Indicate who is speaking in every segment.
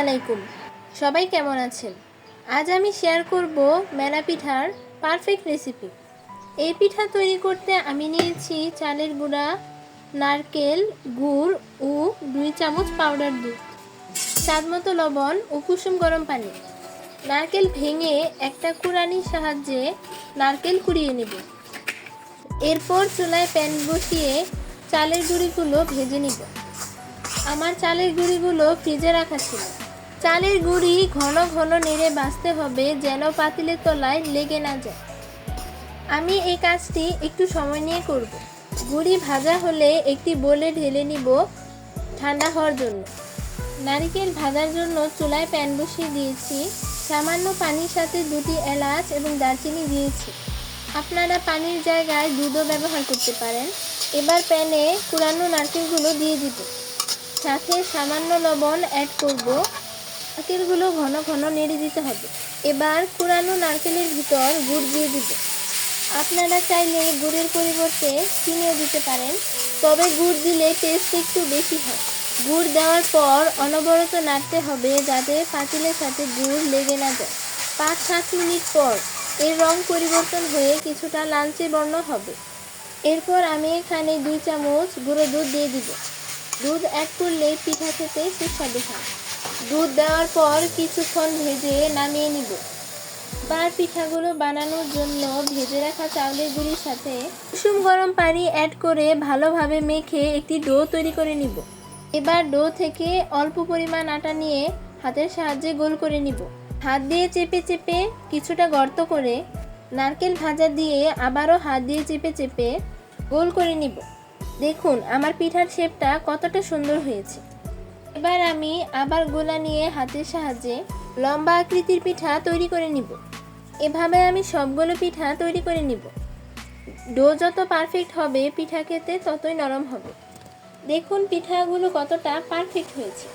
Speaker 1: আলাইকুম। সবাই কেমন আছেন? আজ আমি শেয়ার করব মেলা পিঠার পারফেক্ট রেসিপি এই পিঠা তৈরি করতে আমি নিয়েছি চালের গুঁড়া, নারকেল, গুড় ও দুই চামচ পাউডার দুধ, স্বাদ মতো লবণ ও কুসুম গরম পানি। নারকেল ভেঙে একটা কুড়ানির সাহায্যে নারকেল কুড়িয়ে নেব। এরপর চুলায় প্যান বসিয়ে চালের গুঁড়িগুলো ভেজে নিব। আমার চালের গুঁড়িগুলো ফ্রিজে রাখা ছিল। চালের গুঁড়ি ঘন ঘন নেড়ে বাছতে হবে যেন পাতিলের তলায় লেগে না যায়। আমি এই কাজটি একটু সময় নিয়ে করব। গুঁড়ি ভাজা হলে একটি বোলে ঢেলে নিব ঠান্ডা হওয়ার জন্য। নারিকেল ভাজার জন্য চুলায় প্যান বসিয়ে দিয়েছি। সামান্য পানির সাথে দুটি এলাচ এবং দারচিনি দিয়েছি। আপনারা পানির জায়গায় দুধও ব্যবহার করতে পারেন। এবার প্যানে কুড়ানো নারকেলগুলো দিয়ে দিব। সাথে সামান্য লবণ অ্যাড করব। নারকেলগুলো ঘন ঘন নেড়ে দিতে হবে। এবার কুড়ানো নারকেলের ভিতর গুড় দিয়ে দিব। আপনারা চাইলে গুড়ের পরিবর্তে চিনিও দিতে পারেন, তবে গুড় দিলে টেস্ট একটু বেশি হয়। গুড় দেওয়ার পর অনবরত নাড়তে হবে যাতে পাতিলের সাথে গুড় লেগে না যায়। পাঁচ সাত মিনিট পর এর রং পরিবর্তন হয়ে কিছুটা লালচে বর্ণ হবে। এরপর আমি এখানে দুই চামচ গুঁড়ো দুধ দিয়ে দিব। দুধ অ্যাড করলে পিঠা খেতে সুস্বাদু হয়। দুধ দেওয়ার পর কিছুক্ষণ ভেজে নামিয়ে নিব। বার পিঠাগুলো বানানোর জন্য ভেজে রাখা চাউলের গুঁড়ির সাথে কুসুম গরম পানি অ্যাড করে ভালোভাবে মেখে একটি ডো তৈরি করে নিব। এবার ডো থেকে অল্প পরিমাণ আটা নিয়ে হাতের সাহায্যে গোল করে নিব। হাত দিয়ে চেপে চেপে কিছুটা গর্ত করে নারকেল ভাজা দিয়ে আবারও হাত দিয়ে চেপে চেপে গোল করে নিব। দেখুন, আমার পিঠার শেপটা কতটা সুন্দর হয়েছে। এবার আমি আবার গোলা নিয়ে হাতের সাহায্যে লম্বা আকৃতির পিঠা তৈরি করে নিব। এভাবে আমি সবগুলো পিঠা তৈরি করে নিব। ডো যত পারফেক্ট হবে, পিঠা খেতে ততই নরম হবে। দেখুন পিঠাগুলো কতটা পারফেক্ট হয়েছে।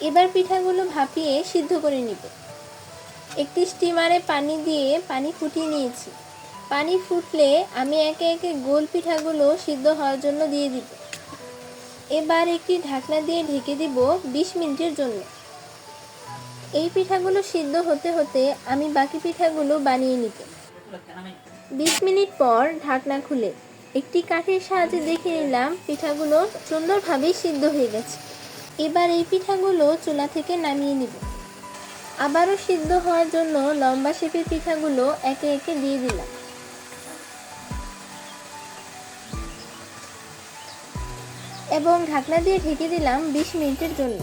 Speaker 1: এবার পিঠাগুলো ভাপিয়ে সিদ্ধ করে নিব। একটি স্টিমারে পানি দিয়ে পানি ফুটিয়ে নিয়েছি। পানি ফুটলে আমি একে একে গোল পিঠাগুলো সিদ্ধ হওয়ার জন্য দিয়ে দিব। এবার একটি ঢাকনা দিয়ে ঢেকে দিব বিশ মিনিটের জন্য। এই পিঠাগুলো সিদ্ধ হতে হতে আমি বাকি পিঠাগুলো বানিয়ে নিব। বিশ মিনিট পর ঢাকনা খুলে একটি কাঠের সাহায্যে দেখে নিলাম পিঠাগুলো সুন্দরভাবেই সিদ্ধ হয়ে গেছে। এবার এই পিঠাগুলো চুলা থেকে নামিয়ে নিব। আবারও সিদ্ধ হওয়ার জন্য লম্বা শেপের পিঠাগুলো একে একে দিয়ে দিলাম। এবং ঢাকনা দিয়ে ঢেকে দিলাম বিশ মিনিটের জন্য।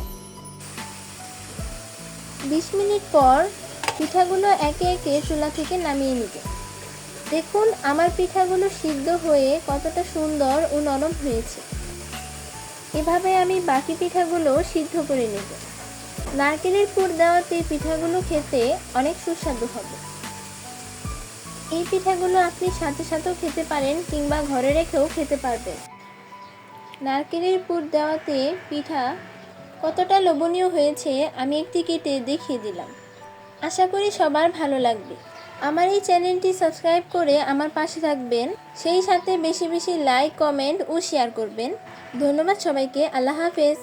Speaker 1: বিশ মিনিট পর পিঠাগুলো একে একে চুলা থেকে নামিয়ে নিব। দেখুন, আমার পিঠাগুলো সিদ্ধ হয়ে কতটা সুন্দর ও নরম হয়েছে। এভাবে আমি বাকি পিঠাগুলো সিদ্ধ করে নেব। নারকেলের পুর দেওয়াতে পিঠাগুলো খেতে অনেক সুস্বাদু হবে। এই পিঠাগুলো আপনি সাথে সাথেও খেতে পারেন কিংবা ঘরে রেখেও খেতে পারবেন। নারকেলের পুর দেওয়াতে পিঠা কতটা লোভনীয় হয়েছে আমি একটি কেটে দেখিয়ে দিলাম। আশা করি সবার ভালো লাগবে। আমার এই চ্যানেলটি সাবস্ক্রাইব করে আমার পাশে থাকবেন, সেই সাথে বেশি বেশি লাইক, কমেন্ট ও শেয়ার করবেন। ধন্যবাদ সবাইকে, আল্লাহ হাফেজ।